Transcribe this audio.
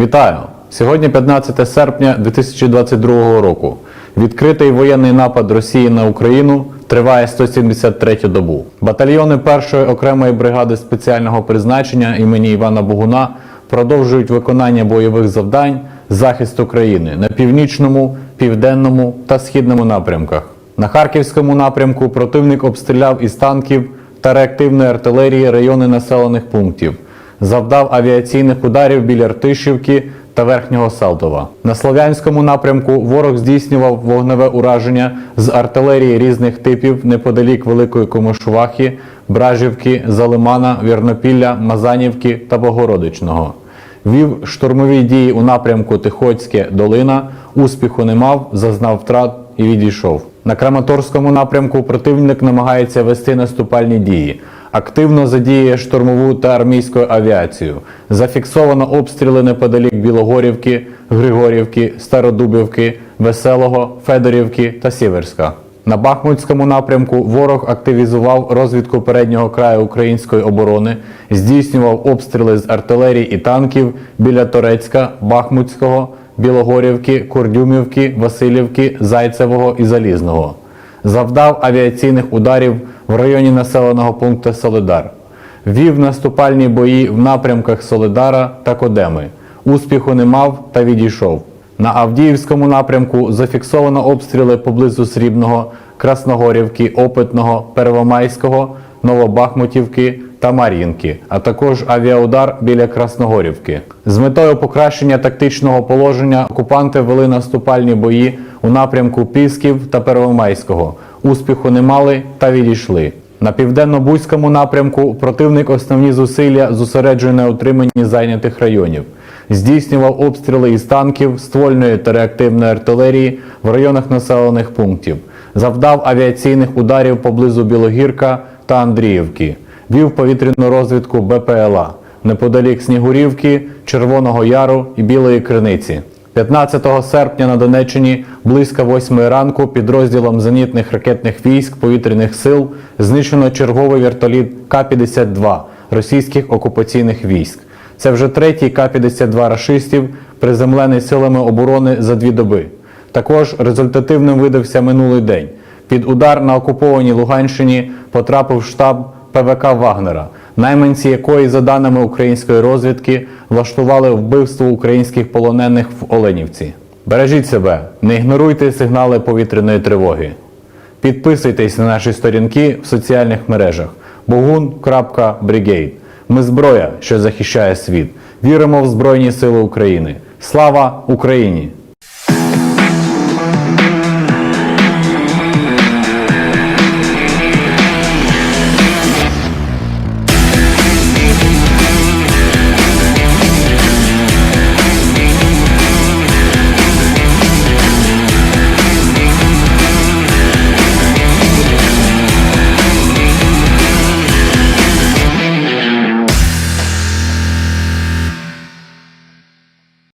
Вітаю! Сьогодні 15 серпня 2022 року. Відкритий воєнний напад Росії на Україну триває 173 добу. Батальйони першої окремої бригади спеціального призначення імені Івана Богуна продовжують виконання бойових завдань захист України на північному, південному та східному напрямках. На харківському напрямку противник обстріляв із танків та реактивної артилерії райони населених пунктів завдав авіаційних ударів біля Ртишівки та Верхнього Салтова. На Слов'янському напрямку ворог здійснював вогневе ураження з артилерії різних типів неподалік Великої Комишувахи, Бражівки, Залимана, Вірнопілля, Мазанівки та Богородичного. Вів штурмові дії у напрямку Тихоцьке Долина, успіху не мав, зазнав втрат і відійшов. На Краматорському напрямку противник намагається вести наступальні дії. Активно задіює штурмову та армійську авіацію. Зафіксовано обстріли неподалік Білогорівки, Григорівки, Стародубівки, Веселого, Федорівки та Сіверська. На Бахмутському напрямку ворог активізував розвідку переднього краю української оборони, здійснював обстріли з артилерії і танків біля Торецька, Бахмутського, Білогорівки, Курдюмівки, Васильівки, Зайцевого і Залізного. Завдав авіаційних ударів в районі населеного пункту Солидар. Вів наступальні бої в напрямках Солидара та Кодеми. Успіху не мав та відійшов. На Авдіївському напрямку зафіксовано обстріли поблизу Срібного, Красногорівки, Опитного, Первомайського, Новобахмутівки та Мар'їнки, а також авіаудар біля Красногорівки. З метою покращення тактичного положення окупанти вели наступальні бої у напрямку Пісків та Первомайського. Успіху не мали та відійшли. На південно-бузькому напрямку противник основні зусилля зосереджує на утриманні зайнятих районів. Здійснював обстріли із танків, ствольної та реактивної артилерії в районах населених пунктів. Завдав авіаційних ударів поблизу Білогірка та Андріївки. Вів повітряну розвідку БПЛА неподалік Снігурівки, Червоного Яру і Білої Криниці. 15 серпня на Донеччині близько 8 ранку підрозділом зенітних ракетних військ повітряних сил знищено черговий вертоліт К-52 російських окупаційних військ. Це вже третій К-52 рашистів, приземлений силами оборони за дві доби. Також результативним видався минулий день. Під удар на окупованій Луганщині потрапив штаб ПВК Вагнера, найманці якої, за даними української розвідки, влаштували вбивство українських полонених в Оленівці. Бережіть себе, не ігноруйте сигнали повітряної тривоги. Підписуйтесь на наші сторінки в соціальних мережах bogun.brigade. Ми зброя, що захищає світ. Віримо в Збройні Сили України. Слава Україні!